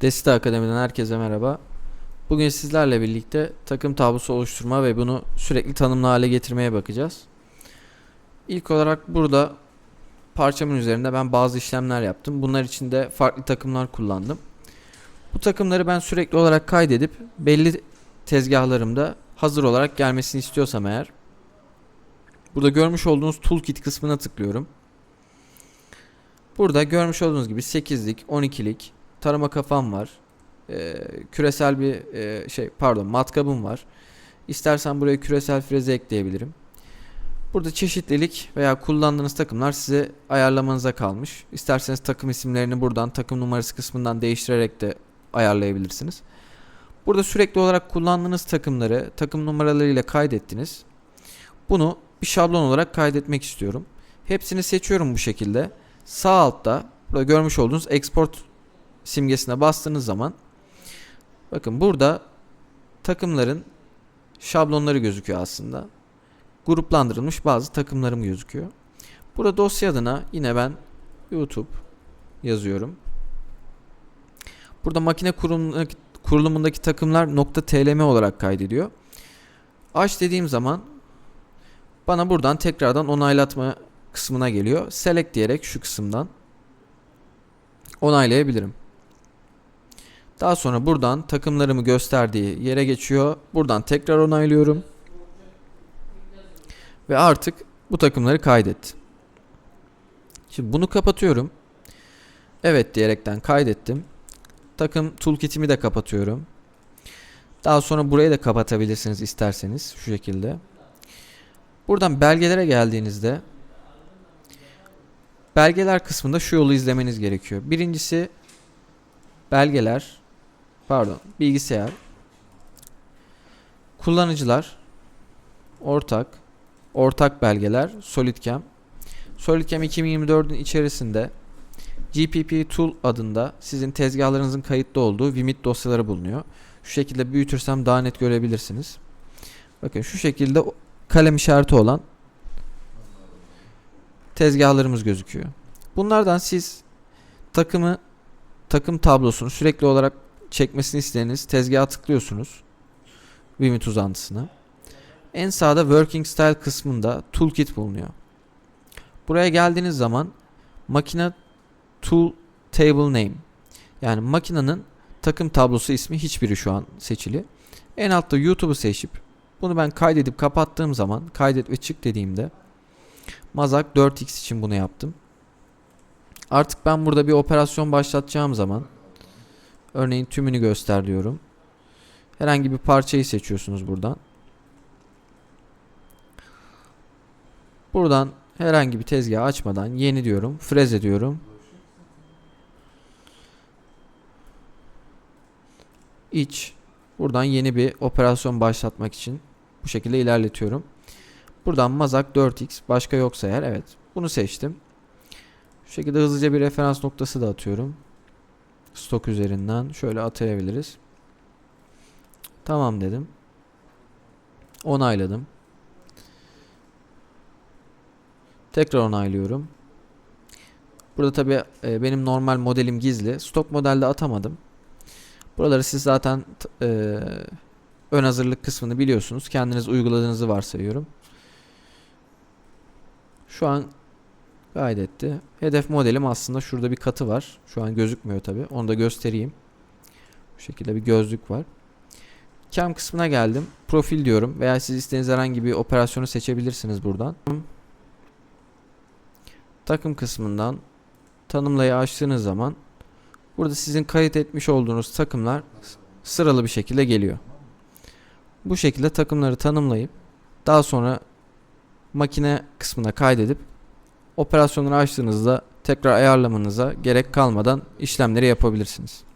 Desita Akademi'den herkese merhaba. Bugün sizlerle birlikte takım tablosu oluşturma ve bunu sürekli tanımlı hale getirmeye bakacağız. İlk olarak burada parçamın üzerinde ben bazı işlemler yaptım. Bunlar için de farklı takımlar kullandım. Bu takımları ben sürekli olarak kaydedip belli tezgahlarımda hazır olarak gelmesini istiyorsam eğer burada görmüş olduğunuz toolkit kısmına tıklıyorum. Burada görmüş olduğunuz gibi 8'lik, 12'lik tarama kafam var. Ee, küresel bir e, şey pardon matkabım var. İstersen buraya küresel freze ekleyebilirim. Burada çeşitlilik veya kullandığınız takımlar size ayarlamanıza kalmış. İsterseniz takım isimlerini buradan takım numarası kısmından değiştirerek de ayarlayabilirsiniz. Burada sürekli olarak kullandığınız takımları takım numaralarıyla kaydettiniz. Bunu bir şablon olarak kaydetmek istiyorum. Hepsini seçiyorum bu şekilde. Sağ altta burada görmüş olduğunuz export simgesine bastığınız zaman bakın burada takımların şablonları gözüküyor aslında. Gruplandırılmış bazı takımlarım gözüküyor. Burada dosya adına yine ben YouTube yazıyorum. Burada makine kurulumundaki, takımlar .tlm olarak kaydediyor. Aç dediğim zaman bana buradan tekrardan onaylatma kısmına geliyor. Select diyerek şu kısımdan onaylayabilirim. Daha sonra buradan takımlarımı gösterdiği yere geçiyor. Buradan tekrar onaylıyorum. Ve artık bu takımları kaydetti. Şimdi bunu kapatıyorum. Evet diyerekten kaydettim. Takım toolkit'imi de kapatıyorum. Daha sonra burayı da kapatabilirsiniz isterseniz şu şekilde. Buradan belgelere geldiğinizde belgeler kısmında şu yolu izlemeniz gerekiyor. Birincisi belgeler pardon bilgisayar kullanıcılar ortak ortak belgeler SolidCam SolidCam 2024'ün içerisinde GPP Tool adında sizin tezgahlarınızın kayıtlı olduğu Vimit dosyaları bulunuyor. Şu şekilde büyütürsem daha net görebilirsiniz. Bakın şu şekilde kalem işareti olan tezgahlarımız gözüküyor. Bunlardan siz takımı takım tablosunu sürekli olarak çekmesini istediğiniz tezgaha tıklıyorsunuz. Vimit uzantısına. En sağda Working Style kısmında Toolkit bulunuyor. Buraya geldiğiniz zaman makine Tool Table Name yani makinenin takım tablosu ismi hiçbiri şu an seçili. En altta YouTube'u seçip bunu ben kaydedip kapattığım zaman kaydet ve çık dediğimde Mazak 4x için bunu yaptım. Artık ben burada bir operasyon başlatacağım zaman örneğin tümünü göster diyorum. Herhangi bir parçayı seçiyorsunuz buradan. Buradan herhangi bir tezgah açmadan yeni diyorum. Freze diyorum. İç. Buradan yeni bir operasyon başlatmak için bu şekilde ilerletiyorum. Buradan Mazak 4x başka yoksa eğer evet bunu seçtim. Şu şekilde hızlıca bir referans noktası da atıyorum. Stok üzerinden şöyle atayabiliriz. Tamam dedim. Onayladım. Tekrar onaylıyorum. Burada tabi e, benim normal modelim gizli. Stok modelde atamadım. Buraları siz zaten e, ön hazırlık kısmını biliyorsunuz. Kendiniz uyguladığınızı varsayıyorum. Şu an kaydetti. Hedef modelim aslında şurada bir katı var. Şu an gözükmüyor tabi. Onu da göstereyim. Bu şekilde bir gözlük var. Cam kısmına geldim. Profil diyorum veya siz istediğiniz herhangi bir operasyonu seçebilirsiniz buradan. Takım kısmından tanımlayı açtığınız zaman burada sizin kayıt etmiş olduğunuz takımlar sıralı bir şekilde geliyor. Bu şekilde takımları tanımlayıp daha sonra makine kısmına kaydedip operasyonları açtığınızda tekrar ayarlamanıza gerek kalmadan işlemleri yapabilirsiniz.